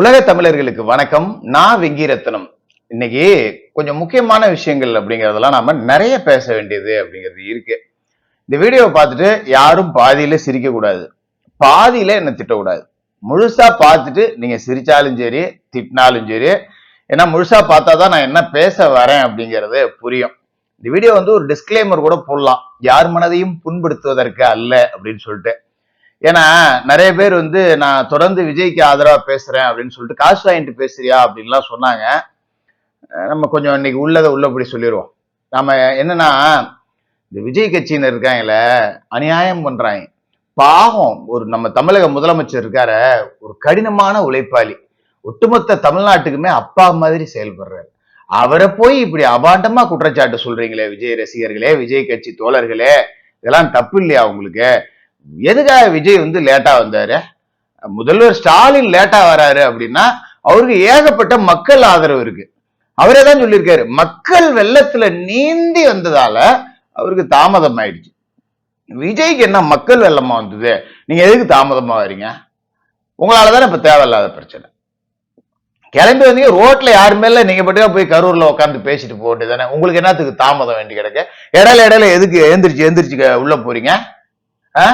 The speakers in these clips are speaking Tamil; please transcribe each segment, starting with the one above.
உலக தமிழர்களுக்கு வணக்கம். நான் வெங்கிரத்னம். இன்னைக்கு கொஞ்சம் முக்கியமான விஷயங்கள் அப்படிங்கிறதெல்லாம் நாம நிறைய பேச வேண்டியது அப்படிங்கிறது இருக்கு. இந்த வீடியோவை பார்த்துட்டு யாரும் பாதியில சிரிக்க கூடாது. பாதியில என்ன திட்டக்கூடாது. முழுசா பார்த்துட்டு நீங்க சிரிச்சாலும் சரி திட்டினாலும் சரி ஏன்னா முழுசா பார்த்தா தான் நான் என்ன பேச வரேன் அப்படிங்கிறது புரியும். இந்த வீடியோ வந்து ஒரு டிஸ்கிளைமர் கூட போடலாம். யார் மனதையும் புண்படுத்துவதற்கு அல்ல அப்படின்னு சொல்லிட்டு. ஏன்னா நிறைய பேர் வந்து நான் தொடர்ந்து விஜய்க்கு ஆதரவா பேசுறேன் அப்படின்னு சொல்லிட்டு காசு வாங்கிட்டு பேசுறியா? அப்படின்லாம் சொன்னாங்க. நம்ம கொஞ்சம் இன்னைக்கு உள்ளதை உள்ளபடி சொல்லிடுவோம் நாம என்னன்னா இந்த விஜய் கட்சியினர் இருக்காங்கள அநியாயம் பண்றாங்க. பாவம் ஒரு நம்ம தமிழக முதலமைச்சர் இருக்கார ஒரு கடினமான உழைப்பாளி. ஒட்டுமொத்த தமிழ்நாட்டுக்குமே அப்பா மாதிரி செயல்படுறாரு. அவரை போய் இப்படி அபாண்டமா குற்றச்சாட்டு சொல்றீங்களே விஜய் ரசிகர்களே விஜய் கட்சி தோழர்களே இதெல்லாம் தப்பு இல்லையா உங்களுக்கு? எதுக்காக விஜய் வந்து லேட்டா வந்தாரு? முதல்வர் ஸ்டாலின் லேட்டா வராரு அப்படின்னா அவருக்கு ஏகப்பட்ட மக்கள் ஆதரவு இருக்கு. அவரே தான் சொல்லியிருக்காரு மக்கள் வெள்ளத்துல நீந்தி வந்ததால அவருக்கு தாமதம் ஆயிடுச்சு. விஜய்க்கு என்ன மக்கள் வெள்ளமா வந்தது? நீங்க எதுக்கு தாமதமா வரீங்க உங்களால தானே இப்ப தேவையில்லாத பிரச்சனை. கிளம்பி வந்தீங்க ரோட்ல யாருமே நீங்க பட்டுக்கா போய் கரூர்ல உட்காந்து பேசிட்டு போட்டு தானே? உங்களுக்கு என்னத்துக்கு தாமதம் வேண்டி கிடக்க? இடையில இடையில எதுக்கு எந்திரிச்சு எந்திரிச்சு உள்ள போறீங்க? ஆ?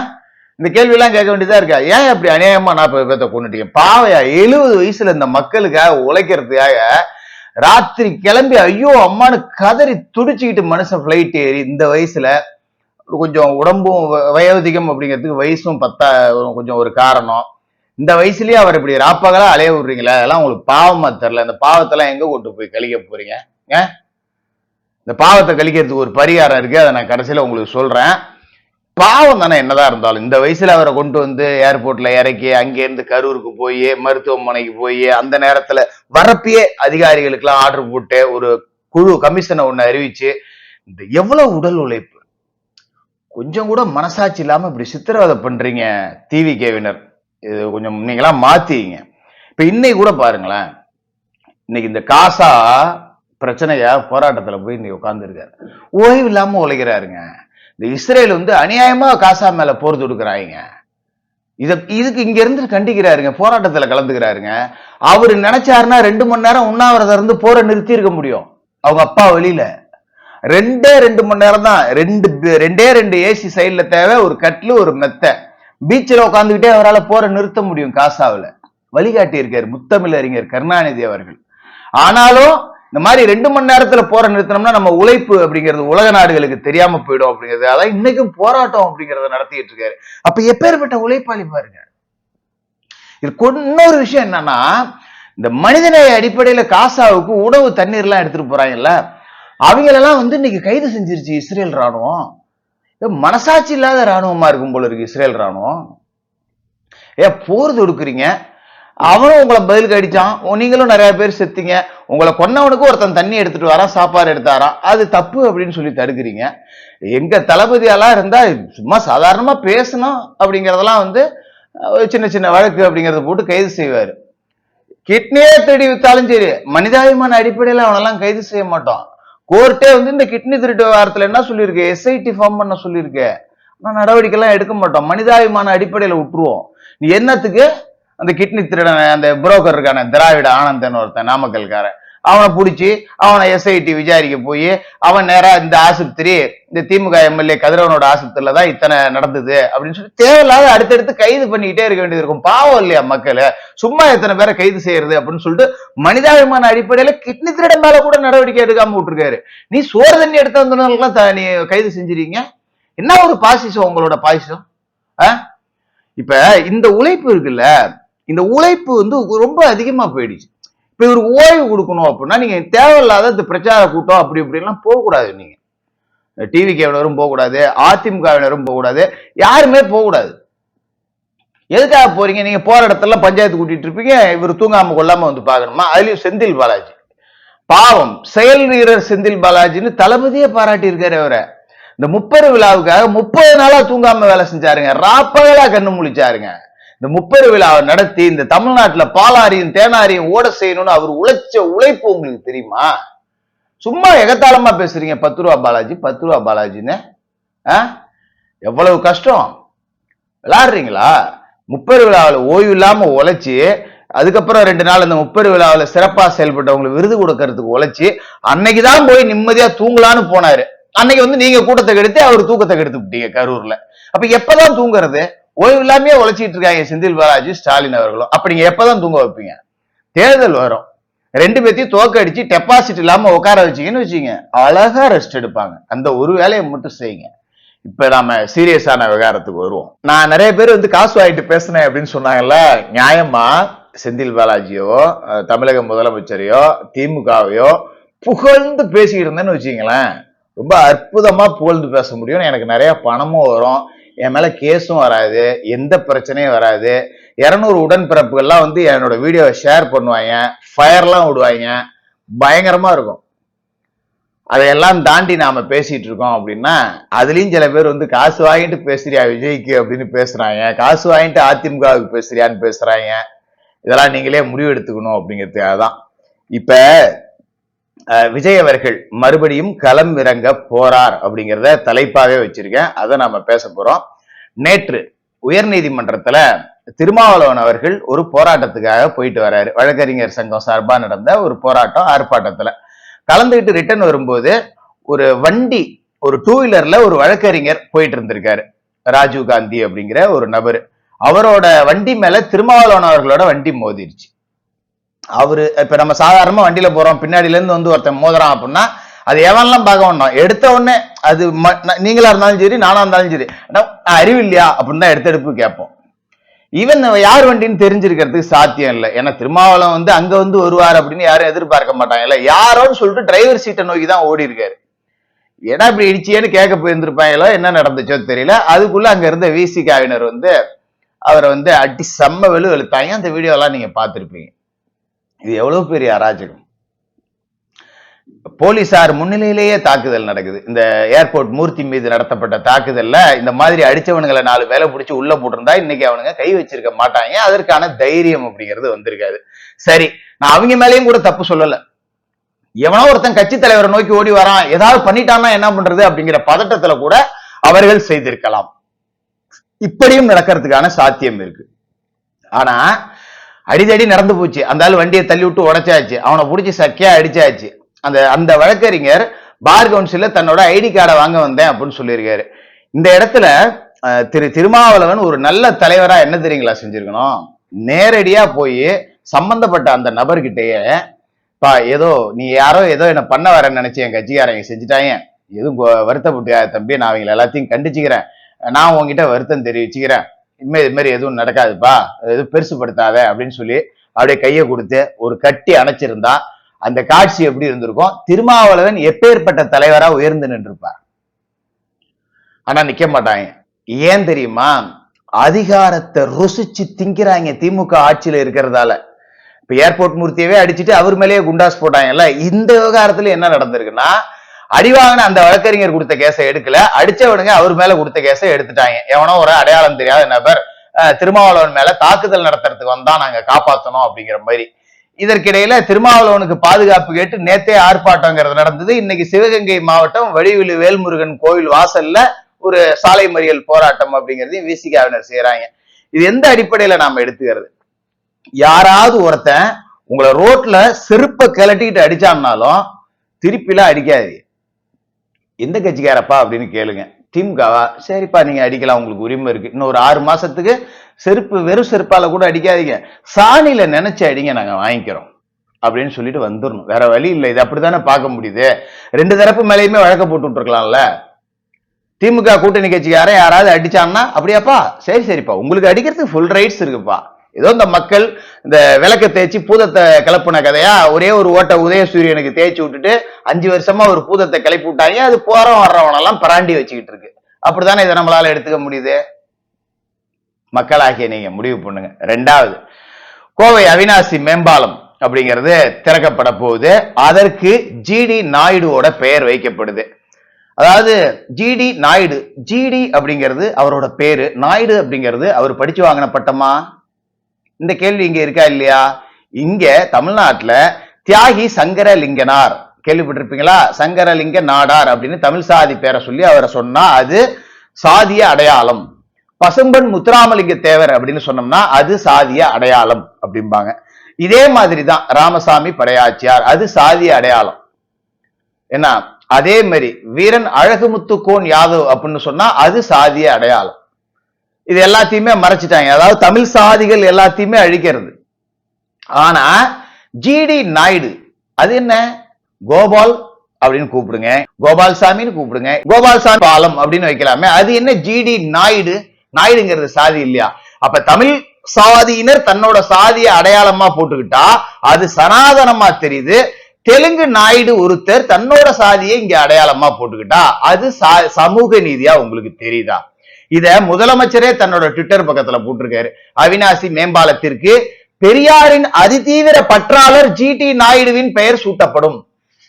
இந்த கேள்வி எல்லாம் கேட்க வேண்டியதா இருக்கா? ஏன் அப்படி அநியாயமா நாற்பது பேர்த்த கொண்டுட்டீங்க பாவையா எழுபது வயசுல இந்த மக்களுக்காக உழைக்கிறதுக்காக ராத்திரி கிளம்பி ஐயோ அம்மானு கதறி துடிச்சுக்கிட்டு மனுஷன் ஃப்ளைட் ஏறி இந்த வயசுல கொஞ்சம் உடம்பும் வ- வயோதிகம் அப்படிங்கிறதுக்கு வயசும் பத்தா கொஞ்சம் ஒரு காரணம். இந்த வயசுலயே அவர் இப்படி ராப்பகலா அலைய விடுறீங்களா அதெல்லாம் உங்களுக்கு பாவமா தெரில இந்த பாவத்தெல்லாம் எங்க கொண்டு போய் கழிக்க போறீங்க? ஏ? இந்த பாவத்தை கழிக்கிறதுக்கு ஒரு பரிகாரம் இருக்கு அதை நான் கடைசியில உங்களுக்கு சொல்றேன். பாவம் தானே என்னதான் இருந்தாலும். இந்த வயசுல அவரை கொண்டு வந்து ஏர்போர்ட்ல இறக்கி அங்கேருந்து கரூருக்கு போய் மருத்துவமனைக்கு போய் அந்த நேரத்துல வரப்பயே அதிகாரிகளுக்கெல்லாம் ஆர்டர் போட்டு ஒரு குழு கமிஷனை ஒண்ணு அறிவிச்சு இந்த எவ்வளவு உடல் உழைப்பு. கொஞ்சம் கூட மனசாட்சி இல்லாம இப்படி சித்திரவதை பண்றீங்க டிவி கேவினர் இது கொஞ்சம் நீங்களாம் மாத்திங்க. இப்ப இன்னைக்கு கூட பாருங்களேன். இன்னைக்கு இந்த காசா பிரச்சனையா போராட்டத்துல போய் இன்னைக்கு உட்காந்துருக்காரு ஓய்வு இல்லாம உழைக்கிறாருங்க. இந்த இஸ்ரேல் வந்து அநியாயமா காசா மேல போர் தொடுக்கிறாங்க. இத இதுக்கு இங்க இருந்து கண்டிக்கிறாருங்க போராட்டத்துல கலந்துக்கிறாருங்க. அவரு நினைச்சாருன்னா ரெண்டு மணி நேரம் உண்ணாவிரதம் இருந்து போரை நிறுத்தி இருக்க முடியும். அவங்க அப்பா வழியில ரெண்டே ரெண்டு மணி நேரம் தான் ரெண்டு ரெண்டே ரெண்டு ஏசி சைடுல தேவை ஒரு கட்லு ஒரு மெத்தை. பீச்சில் உட்காந்துக்கிட்டே அவரால் போரை நிறுத்த முடியும் காசாவில். வழிகாட்டி இருக்கார் முத்தமிழறிஞர் கருணாநிதி அவர்கள். ஆனாலும் இந்த மாதிரி ரெண்டு மணி நேரத்துல போற நிறுத்தினோம்னா நம்ம உழைப்பு அப்படிங்கிறது உலக நாடுகளுக்கு தெரியாம போயிடும் அப்படிங்கிறது. அதான் இன்னைக்கும் போராட்டம் அப்படிங்கறத நடத்திட்டு இருக்காரு. அப்ப எப்பேற்பட்ட உழைப்பாளி பாருங்க. இது இன்னொரு விஷயம் என்னன்னா இந்த மனிதநேய அடிப்படையில காசாவுக்கு உணவு தண்ணீர் எல்லாம் எடுத்துட்டு போறாங்கல்ல. அவங்களெல்லாம் வந்து இன்னைக்கு கைது செஞ்சிருச்சு இஸ்ரேல் ராணுவம். மனசாட்சி இல்லாத ராணுவமா இருக்கும் போல இருக்கு இஸ்ரேல் ராணுவம். ஏன் போர் தொடுக்குறீங்க. அவனும் உங்களை பதிலுக்கு அடிச்சான் நீங்களும் நிறைய பேர் செத்தீங்க. உங்களை கொன்னவனுக்கு ஒருத்தன் தண்ணி எடுத்துட்டு வரான் சாப்பாடு எடுத்தாராம். அது தப்பு அப்படின்னு சொல்லி தடுக்கிறீங்க. எங்க தளபதியெல்லாம் இருந்தா சும்மா சாதாரணமா பேசணும் அப்படிங்கறதெல்லாம் வந்து சின்ன சின்ன வழக்கு அப்படிங்கறத போட்டு கைது செய்வாரு. கிட்னியே தேடி வித்தாலும் சரி மனிதாபிமான அடிப்படையில் அவனெல்லாம் கைது செய்ய மாட்டோம் கோர்ட்டே வந்து இந்த கிட்னி திருட்டு வாரத்தில் என்ன சொல்லியிருக்கு? எஸ்ஐடி ஃபார்ம் பண்ண சொல்லியிருக்கு. ஆனா நடவடிக்கை எல்லாம் எடுக்க மாட்டோம். மனிதாபிமான அடிப்படையில் விட்டுருவோம். நீ என்னத்துக்கு? அந்த கிட்னி திருடன் அந்த புரோக்கர் இருக்கான திராவிட ஆனந்தன் ஒருத்தன் நாமக்கல்காரன். அவனை பிடிச்சி அவனை எஸ்ஐடி விசாரிக்க போய் அவன் நேரா இந்த ஆஸ்பத்திரி இந்த திமுக எம்எல்ஏ கதிரவனோட ஆஸ்பத்திரியில தான் இத்தனை நடந்தது அப்படின்னு சொல்லி தேவையில்லாத அடுத்தடுத்து கைது பண்ணிக்கிட்டே இருக்க வேண்டியது இருக்கும். பாவம் இல்லையா மக்கள்? சும்மா எத்தனை பேரை கைது செய்யறது அப்படின்னு சொல்லிட்டு மனிதாபிமான அடிப்படையில கிட்னி திருடன் மேல கூட நடவடிக்கை எடுக்காம விட்டுருக்காரு. நீ சோறு தண்ணி எடுத்து வந்தவங்களுக்குலாம் நீ கைது செஞ்சிருக்கீங்க? என்ன ஒரு பாசிசம் உங்களோட பாசிசம்? ஆ? இப்ப இந்த உழைப்பு இருக்குல்ல இந்த உழைப்பு வந்து ரொம்ப அதிகமாக போயிடுச்சு. இப்போ இவர் ஓய்வு கொடுக்கணும் அப்படின்னா நீங்கள் தேவையில்லாத இந்த பிரச்சார கூட்டம் அப்படி இப்படிலாம் போகக்கூடாது நீங்கள் டிவி கேவினரும் போகக்கூடாது அதிமுகவினரும் போகக்கூடாது யாருமே போகக்கூடாது. எதுக்காக போறீங்க? நீங்க போற இடத்துல பஞ்சாயத்து கூட்டிட்டு இருப்பீங்க இவர் தூங்காம கொள்ளாம வந்து பார்க்கணுமா? அதுலயும் செந்தில் பாலாஜி. பாவம் செயல் வீரர் செந்தில் பாலாஜின்னு தளபதியே பாராட்டி இருக்காரு அவரை. இந்த முப்பது விழாவுக்காக முப்பது நாளா தூங்காம வேலை செஞ்சாருங்க. ராப்பகலா கண்ணு முழிச்சாருங்க. இந்த முப்பெரு விழாவை நடத்தி இந்த தமிழ்நாட்டுல பாலாரியும் தேனாரியும் ஓட செய்யணும்னு அவர் உழைச்ச உழைப்பு உங்களுக்கு தெரியுமா? சும்மா எகத்தாளமா பேசுறீங்க. பத்து ரூபா பாலாஜி பத்து ரூபா பாலாஜின்னு. ஆ? எவ்வளவு கஷ்டம்? விளாடுறீங்களா? முப்பெரு விழாவில் ஓய்வு இல்லாம உழைச்சி அதுக்கப்புறம் ரெண்டு நாள் அந்த முப்பெரு விழாவில் சிறப்பாக செயல்பட்டவங்களுக்கு விருது கொடுக்கறதுக்கு உழைச்சி அன்னைக்கு தான் போய் நிம்மதியாக தூங்கலான்னு போனாரு. அன்னைக்கு வந்து நீங்க கூட்டத்தை கெடுத்து அவர் தூக்கத்தை கெடுத்து கரூர்ல. அப்ப எப்பதான் தூங்குறது? ஓய்வு இல்லாமே உழைச்சிட்டு இருக்காங்க செந்தில் பாலாஜி ஸ்டாலின் அவர்களும். அப்ப நீங்க எப்பதான் தூங்க வைப்பீங்க? தேர்தல் வரும். ரெண்டு பேர்த்தையும் தோக்கடிச்சு டெபாசிட் இல்லாம உட்கார வச்சீங்கன்னு வச்சுங்க அழகா ரெஸ்ட் எடுப்பாங்க. அந்த ஒரு வேலையை மட்டும் செய்யுங்க. இப்ப நாம சீரியஸான விவகாரத்துக்கு வருவோம். நான் நிறைய பேர் வந்து காசு வாங்கிட்டு பேசினேன் அப்படின்னு சொன்னாங்கல்ல? நியாயமா? செந்தில் பாலாஜியோ தமிழக முதலமைச்சரையோ திமுகவையோ புகழ்ந்து பேசிக்கிட்டு இருந்தேன்னு வச்சுங்களேன் ரொம்ப அற்புதமா புகழ்ந்து பேச முடியும் எனக்கு நிறைய பணமும் வரும். என் மேல கேஸும் வராது எந்த பிரச்சனையும் வராது. இரநூறு உடன்பிறப்புகள்லாம் வந்து என்னோட வீடியோவை ஷேர் பண்ணுவாங்க ஃபயர்லாம் விடுவாங்க. பயங்கரமா இருக்கும். அதையெல்லாம் தாண்டி நாம பேசிட்டு இருக்கோம் அப்படின்னா அதுலயும் சில பேர் வந்து காசு வாங்கிட்டு பேசுறியா விஜய்க்கு? அப்படின்னு பேசுறாங்க. காசு வாங்கிட்டு அதிமுகவுக்கு பேசுறியான்னு பேசுறாங்க. இதெல்லாம் நீங்களே முடிவு எடுத்துக்கணும் அப்படிங்கிறது தான். இப்போ விஜய் அவர்கள் மறுபடியும் களம் இறங்க போறார் அப்படிங்கிறத தலைப்பாகவே வச்சிருக்கேன். அதை நாம பேச போறோம். நேற்று உயர்நீதிமன்றத்துல திருமாவளவன் அவர்கள் ஒரு போராட்டத்துக்காக போயிட்டு வர்றாரு வழக்கறிஞர் சங்கம் சார்பாக நடந்த ஒரு போராட்டம் ஆர்ப்பாட்டத்துல. கலந்துக்கிட்டு ரிட்டர்ன் வரும்போது ஒரு வண்டி ஒரு டூ வீலர்ல ஒரு வழக்கறிஞர் போயிட்டு இருந்திருக்காரு. ராஜீவ் காந்தி அப்படிங்கிற ஒரு நபர். அவரோட வண்டி மேல திருமாவளவன் அவர்களோட வண்டி மோதிருச்சு. அவரு இப்ப நம்ம சாதாரணமா வண்டியில போறோம் பின்னாடில இருந்து வந்து ஒருத்தன் மோதுறான் அப்படின்னா அது எவன்லாம் பார்க்க வேண்டாம் எடுத்த உடனே அது ம- ந- நீங்களா இருந்தாலும் சரி நானா இருந்தாலும் சரி அறிவில்லையா அறிவு இல்லையா? அப்படின்னு தான் எடுத்தெடுப்பு கேட்போம். ஈவன் யார் வண்டின்னு தெரிஞ்சிருக்கிறதுக்கு சாத்தியம் இல்லை. ஏன்னா திருமாவளம் வந்து அங்க வந்து வருவார் அப்படின்னு யாரும் எதிர்பார்க்க மாட்டாங்கல்ல யாரோன்னு சொல்லிட்டு டிரைவர் சீட்டை நோக்கி தான் ஓடி இருக்காரு. ஏன்னா இப்படி இடிச்சியேன்னு கேட்க போயிருந்திருப்பாங்களோ என்ன நடந்துச்சோ தெரியல. அதுக்குள்ள அங்க இருந்த விசி காவினர் வந்து அவரை வந்து அடி செம்ம வெளு வெளுத்தாங்க அந்த வீடியோ எல்லாம் நீங்க பார்த்திருப்பீங்க. இது எவ்வளவு பெரிய அராஜகம்? போலீசார் முன்னிலையிலேயே தாக்குதல் நடக்குது. இந்த ஏர்போர்ட் மூர்த்தி மீது நடத்தப்பட்ட தாக்குதல்ல இந்த மாதிரி அடிச்சவனுங்களை நாலு வேலை பிடிச்சி உள்ள போட்டிருந்தா இன்னைக்கு அவனுங்க கை வச்சிருக்க மாட்டாங்க. அதற்கான தைரியம் அப்படிங்கிறது வந்திருக்காது. சரி நான் அவங்க மேலேயும் கூட தப்பு சொல்லல. எவனோ ஒருத்தன் கட்சி தலைவரை நோக்கி ஓடி வரான். ஏதாவது பண்ணிட்டான்னா என்ன பண்றது அப்படிங்கிற பதட்டத்துல கூட அவர்கள் செய்திருக்கலாம். இப்படியும் நடக்கிறதுக்கான சாத்தியம் இருக்கு. ஆனா அடிதடி நடந்து போச்சு. அந்த ஆள் வண்டியை தள்ளி விட்டு உடைச்சாச்சு. அவனை பிடிச்சி சக்கியா அடிச்சாச்சு. அந்த அந்த வழக்கறிஞர் பார் கவுன்சில்ல தன்னோட ஐடி கார்டை வாங்க வந்தேன் அப்படின்னு சொல்லியிருக்காரு. இந்த இடத்துல திரு திருமாவளவன் ஒரு நல்ல தலைவரா என்ன தெரியுங்களா செஞ்சிருக்கணும்? நேரடியா போய் சம்பந்தப்பட்ட அந்த நபர்கிட்டயே பா ஏதோ நீ யாரோ ஏதோ என்ன பண்ண வரேன்னு நினைச்சு என் கட்சிக்காரங்க செஞ்சுட்டாங்க. எதுவும் வருத்தப்பட்டு வருத்தப்பட்டியா தம்பி? நான் அவங்களை எல்லாத்தையும் கண்டிச்சுக்கிறேன். நான் உங்ககிட்ட வருத்தம் தெரிவிச்சுக்கிறேன். இனிமேல் இது மாதிரி எதுவும் நடக்காதுப்பா. எதுவும் பெருசுப்படுத்தாத அப்படின்னு சொல்லி அப்படியே கையை கொடுத்து ஒரு கட்டி அணைச்சிருந்தா அந்த காட்சி எப்படி இருந்திருக்கும்? திருமாவளவன் எப்பேற்பட்ட தலைவரா உயர்ந்து நின்றுப்பார் ஆனா நிக்க மாட்டாங்க ஏன் தெரியுமா? அதிகாரத்தை ருசிச்சு திங்கிறாங்க திமுக ஆட்சியில இருக்கிறதால. இப்ப ஏர்போர்ட் மூர்த்தியவே அடிச்சுட்டு அவர் மேலேயே குண்டாஸ் போட்டாங்கல்ல? இந்த விவகாரத்துல என்ன நடந்திருக்குன்னா அடிவாங்கின அந்த வழக்கறிஞர் கொடுத்த கேஸை எடுக்கல. அடிச்சவனுங்க அவர் மேல கொடுத்த கேஸை எடுத்துட்டாங்க. எவனோ ஒரு அடையாளம் தெரியாத நபர் அஹ், திருமாவளவன் மேல தாக்குதல் நடத்துறதுக்கு வந்தா நாங்க காப்பாத்தணும் அப்படிங்கிற மாதிரி. இதற்கிடையில திருமாவளவனுக்கு பாதுகாப்பு கேட்டு நேத்தே ஆர்ப்பாட்டங்கிறது நடந்தது. இன்னைக்கு சிவகங்கை மாவட்டம் வடிவிலு வேல்முருகன் கோவில் வாசல்ல ஒரு சாலை மறியல் போராட்டம் அப்படிங்கிறதையும் விசிகாவினர் செய்யறாங்க இது எந்த அடிப்படையில நாம எடுத்துக்கிறது? யாராவது ஒருத்தன் உங்களை ரோட்ல செருப்பை கிளட்டிக்கிட்டு அடிச்சான்னாலும் திருப்பிலாம் அடிக்காது எந்த கட்சிக்காரப்பா அப்படின்னு கேளுங்க. திமுகவா? சரிப்பா நீங்க அடிக்கலாம் உங்களுக்கு உரிமை இருக்கு. இன்னும் ஒரு ஆறு மாசத்துக்கு செருப்பு வெறும் செருப்பால கூட அடிக்காதீங்க. சாணியில நினைச்சு அடிங்க நாங்க வாங்கிக்கிறோம். அப்படின்னு சொல்லிட்டு வந்துடணும் வேற வழி இல்லை. இது அப்படித்தானே பார்க்க முடியுது? ரெண்டு தரப்பு மேலேயுமே வழக்க போட்டு விட்டுருக்கலாம்ல? திமுக கூட்டணி கட்சிக்காரன் யாராவது அடிச்சான்னா அப்படியாப்பா? சரி சரிப்பா. உங்களுக்கு அடிக்கிறதுக்கு ஃபுல் ரைட்ஸ் இருக்குப்பா. ஏதோ இந்த மக்கள் இந்த விளக்க தேய்ச்சி பூதத்தை கிளப்புன கதையா? ஒரே ஒரு ஓட்ட உதயசூரியனுக்கு தேய்ச்சி விட்டுட்டு அஞ்சு வருஷமா ஒரு பூதத்தை கிளப்பி விட்டாங்க. அது போறவன் வர்றவனெல்லாம் பராண்டி வச்சுக்கிட்டு இருக்கு. அப்படித்தானே இதை நம்மளால எடுத்துக்க முடியுது? மக்களாகிய நீங்க முடிவு பண்ணுங்க. ரெண்டாவது கோவை அவினாசி மேம்பாலம் அப்படிங்கிறது திறக்கப்பட போகுது. அதற்கு ஜிடி நாயுடுவோட பெயர் வைக்கப்படுது. அதாவது ஜிடி நாயுடு ஜிடி அப்படிங்கிறது அவரோட பேரு. நாயுடு அப்படிங்கிறது அவர் படிச்சு வாங்கின பட்டமா? இந்த கேள்வி இங்க இருக்கா இல்லையா? இங்க தமிழ்நாட்டுல தியாகி சங்கரலிங்கனார். கேள்விப்பட்டிருப்பீங்களா? சங்கரலிங்க நாடார் அப்படின்னு தமிழ் சாதி பேரை சொல்லி அவரை சொன்னா அது சாதிய அடையாளம். பசும்பன் முத்துராமலிங்க தேவர் அப்படின்னு சொன்னோம்னா அது சாதிய அடையாளம் அப்படிம்பாங்க. இதே மாதிரி தான் ராமசாமி படையாச்சியார். அது சாதிய அடையாளம். என்ன அதே மாதிரி வீரன் அழகுமுத்து கோன் யாதவ் அப்படின்னு சொன்னா அது சாதிய அடையாளம். இது எல்லாத்தையுமே மறைச்சிட்டாங்க. அதாவது தமிழ் சாதிகள் எல்லாத்தையுமே அழிக்கிறது. ஆனா ஜிடி நாயுடு அது என்ன? கோபால் அப்படின்னு கூப்பிடுங்க. கோபால் சாமின்னு கூப்பிடுங்க. கோபால் சாமி பாலம் அப்படின்னு வைக்கலாமே. அது என்ன ஜிடி நாயுடு நாயுடுங்கிறது சாதி இல்லையா? அப்ப தமிழ் சாதியினர் தன்னோட சாதியை அடையாளமா போட்டுக்கிட்டா அது சனாதனமா தெரியுது. தெலுங்கு நாயுடு ஒருத்தர் தன்னோட சாதியை இங்க அடையாளமா போட்டுக்கிட்டா அது சா- சமூக நீதியா உங்களுக்கு தெரியுதா? இத முதலமைச்சரே தன்னோட ட்விட்டர் பக்கத்துல போட்டிருக்காரு. அவினாசி மேம்பாலத்திற்கு பெரியாரின் அதிதீவிர பற்றாளர் ஜி டி நாயுடுவின் பெயர் சூட்டப்படும்.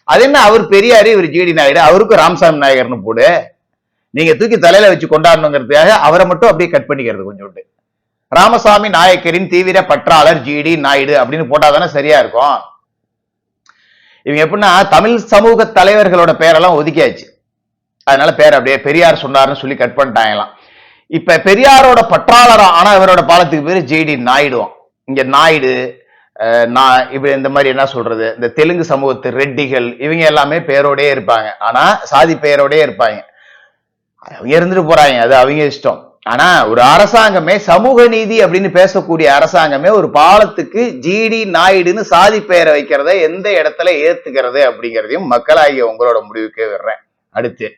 அது என்ன? அவர் பெரியாரு இவர் ஜிடி நாயுடு அவருக்கும் ராமசாமி நாயகர்னு போடு. நீங்க தூக்கி தலையில வச்சு கொண்டாடணுங்கிறதுக்காக அவரை மட்டும் அப்படியே கட் பண்ணிக்கிறது கொஞ்சோண்டு. ராமசாமி நாயக்கரின் தீவிர பற்றாளர் ஜி டி நாயுடு அப்படின்னு போட்டாதானே சரியா இருக்கும். இவங்க எப்படின்னா தமிழ் சமூக தலைவர்களோட பேரெல்லாம் ஒதுக்கியாச்சு. அதனால பேர் அப்படியே பெரியார் சொன்னார்னு சொல்லி கட் பண்ணிட்டாங்களாம். இப்ப பெரியாரோட பற்றாளரா ஆனா இவரோட பாலத்துக்கு பேரு ஜிடி நாயுடுவான் இங்க நாயுடு நான் இப்படி இந்த மாதிரி என்ன சொல்றது? இந்த தெலுங்கு சமூகத்து ரெட்டிகள் இவங்க எல்லாமே பேரோடே இருப்பாங்க. ஆனா சாதி பெயரோடே இருப்பாங்க. அவங்க இருந்துட்டு போறாங்க அது அவங்க இஷ்டம். ஆனா ஒரு அரசாங்கமே சமூக நீதி அப்படின்னு பேசக்கூடிய அரசாங்கமே ஒரு பாலத்துக்கு ஜிடி நாயுடுன்னு சாதி பெயரை வைக்கிறத எந்த இடத்துல ஏத்துக்கிறது அப்படிங்கிறதையும் மக்களாகிய உங்களோட முடிவுக்கே விடுறேன். அடுத்து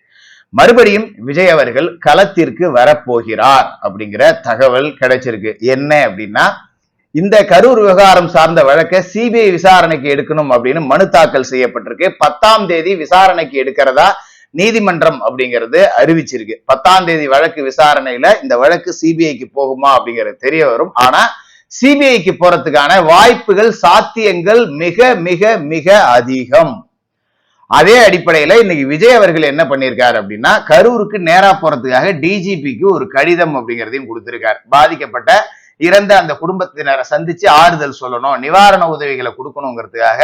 மறுபடியும் விஜய் அவர்கள் களத்திற்கு வரப்போகிறார் அப்படிங்கிற தகவல் கிடைச்சிருக்கு. என்ன அப்படின்னா இந்த கரூர் விவகாரம் சார்ந்த வழக்கை சிபிஐ விசாரணைக்கு எடுக்கணும் அப்படின்னு மனு தாக்கல் செய்யப்பட்டிருக்கு. பத்தாம் தேதி விசாரணைக்கு எடுக்கிறதா நீதிமன்றம் அப்படிங்கிறது அறிவிச்சிருக்கு. பத்தாம் தேதி வழக்கு விசாரணையில இந்த வழக்கு சிபிஐக்கு போகுமா அப்படிங்கிறது தெரிய வரும். ஆனா சிபிஐக்கு போறதுக்கான வாய்ப்புகள் சாத்தியங்கள் மிக மிக மிக அதிகம். அதே அடிப்படையில் இன்னைக்கு விஜய் அவர்கள் என்ன பண்ணியிருக்காரு அப்படின்னா கரூருக்கு நேரா போறதுக்காக டிஜிபிக்கு ஒரு கடிதம் அப்படிங்கிறதையும் கொடுத்திருக்காரு. பாதிக்கப்பட்ட இறந்த அந்த குடும்பத்தினரை சந்திச்சு ஆறுதல் சொல்லணும் நிவாரண உதவிகளை கொடுக்கணுங்கிறதுக்காக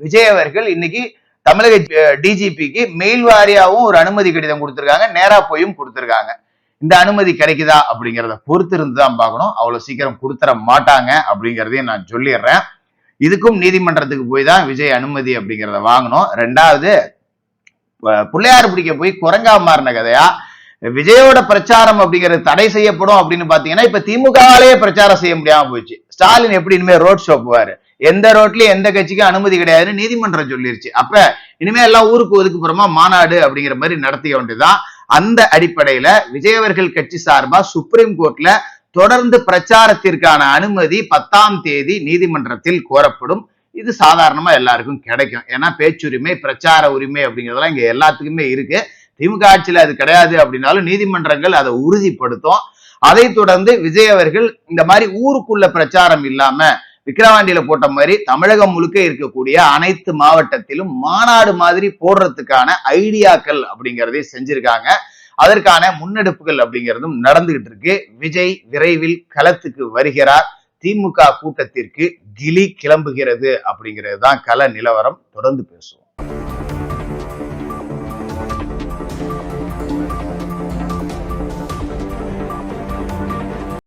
விஜய் அவர்கள் இன்னைக்கு தமிழக டிஜிபிக்கு மெயில் வாரியாவும் ஒரு அனுமதி கடிதம் கொடுத்திருக்காங்க நேரா போயும் கொடுத்திருக்காங்க. இந்த அனுமதி கிடைக்குதா அப்படிங்கிறத பொறுத்து இருந்து தான் பார்க்கணும். அவ்வளவு சீக்கிரம் கொடுத்துற மாட்டாங்க அப்படிங்கிறதையும் நான் சொல்லிடுறேன். இதுக்கும் நீதிமன்றத்துக்கு போய் தான் விஜய் அனுமதி அப்படிங்கிறத வாங்கணும். ரெண்டாவது பிள்ளையார் பிடிக்க போய் குரங்கா மாறின கதையா? விஜயோட பிரச்சாரம் அப்படிங்கிறது தடை செய்யப்படும் அப்படின்னு பாத்தீங்கன்னா இப்ப திமுகவாலேயே பிரச்சாரம் செய்ய முடியாம போச்சு ஸ்டாலின் எப்படி இனிமே ரோட் ஷோ போவாரு? எந்த ரோட்லயும் எந்த கட்சிக்கும் அனுமதி கிடையாதுன்னு நீதிமன்றம் சொல்லிருச்சு. அப்ப இனிமே எல்லாம் ஊருக்கு ஒதுக்குப்புறமா மாநாடு அப்படிங்கிற மாதிரி நடத்திய வேண்டியதுதான் அந்த அடிப்படையில விஜய் அவர்கள் கட்சி சார்பா சுப்ரீம் கோர்ட்ல தொடர்ந்து பிரச்சாரத்திற்கான அனுமதி பத்தாம் தேதி நீதிமன்றத்தில் கோரப்படும். இது சாதாரணமா எல்லாருக்கும் கிடைக்கும். ஏன்னா பேச்சுரிமை பிரச்சார உரிமை அப்படிங்கிறதெல்லாம் இங்க எல்லாத்துக்குமே இருக்கு. திமுக ஆட்சியில அது கிடையாது அப்படின்னாலும் நீதிமன்றங்கள் அதை உறுதிப்படுத்தும். அதை தொடர்ந்து விஜய் அவர்கள் இந்த மாதிரி ஊருக்குள்ள பிரச்சாரம் இல்லாம விக்கிரவாண்டியில போட்ட மாதிரி தமிழகம் முழுக்க இருக்கக்கூடிய அனைத்து மாவட்டத்திலும் மாநாடு மாதிரி போடுறதுக்கான ஐடியாக்கள் அப்படிங்கிறதையும் செஞ்சிருக்காங்க. அதற்கான முன்னெடுப்புகள் அப்படிங்கிறதும் நடந்துகிட்டு இருக்கு. விஜய் விரைவில் களத்துக்கு வருகிறார். திமுக கூட்டத்திற்கு கிளி கிளம்புகிறது அப்படிங்கிறது தான் கள நிலவரம். தொடர்ந்து பேசுவோம்.